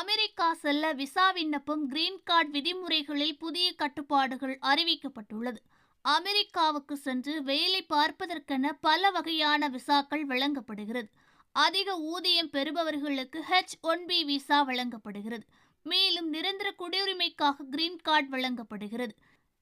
America செல்ல visa விண்ணப்பம் green card விதிமுறைகளில் புதிய கட்டுப்பாடுகள் அறிவிக்கப்பட்டுள்ளது. அமெரிக்காவுக்கு சென்று வேலை பார்ப்பதற்கென பல வகையான விசாக்கள் வழங்கப்படுகிறது. அதிக ஊதியம் பெறுபவர்களுக்கு ஹெச் ஒன் பி விசா வழங்கப்படுகிறது. மேலும் நிரந்தர குடியுரிமைக்காக கிரீன் கார்டு வழங்கப்படுகிறது.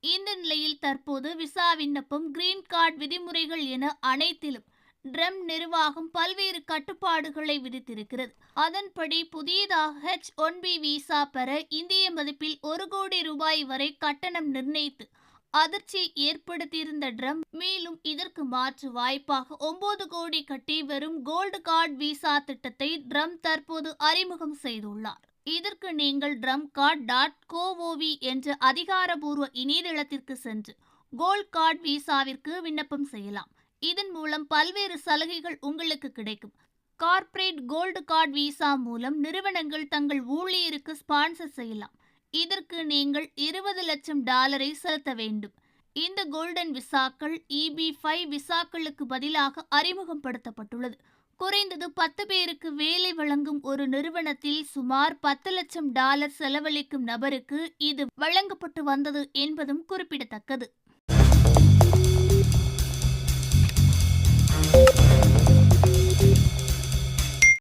இந்த நிலையில் தற்போது விசா விண்ணப்பம் கிரீன் கார்டு விதிமுறைகள் என அனைத்திலும் ட்ரம் நிர்வாகம் பல்வேறு கட்டுப்பாடுகளை விதித்திருக்கிறது. அதன்படி புதியதாக ஹெச் ஒன் பி விசா பெற இந்திய மதிப்பில் ஒரு கோடி ரூபாய் வரை கட்டணம் நிர்ணயித்து அதிர்ச்சி ஏற்படுத்தியிருந்த ட்ரம் மேலும் இதற்கு மாற்று வாய்ப்பாக ஒன்பது கோடி கட்டி வெறும் கோல்டு கார்டு விசா திட்டத்தை ட்ரம் தற்போது அறிமுகம் செய்துள்ளார். இதற்கு நீங்கள் ட்ரம் கார்டு டாட் கோஓவி என்ற அதிகாரபூர்வ இணையதளத்திற்கு சென்று கோல்ட் கார்டு விசாவிற்கு விண்ணப்பம் செய்யலாம். இதன் மூலம் பல்வேறு சலுகைகள் உங்களுக்கு கிடைக்கும். கார்ப்பரேட் கோல்டு கார்டு விசா மூலம் நிறுவனங்கள் தங்கள் ஊழியருக்கு ஸ்பான்சர் செய்யலாம். இதற்கு நீங்கள் இருபது லட்சம் டாலரை செலுத்த வேண்டும். இந்த கோல்டன் விசாக்கள் இபி ஃபைவ் விசாக்களுக்கு பதிலாக அறிமுகப்படுத்தப்பட்டுள்ளது. குறைந்தது பத்து பேருக்கு வேலை வழங்கும் ஒரு நிறுவனத்தில் சுமார் பத்து லட்சம் டாலர் செலவழிக்கும் நபருக்கு இது வழங்கப்பட்டு வந்தது என்பதும் குறிப்பிடத்தக்கது.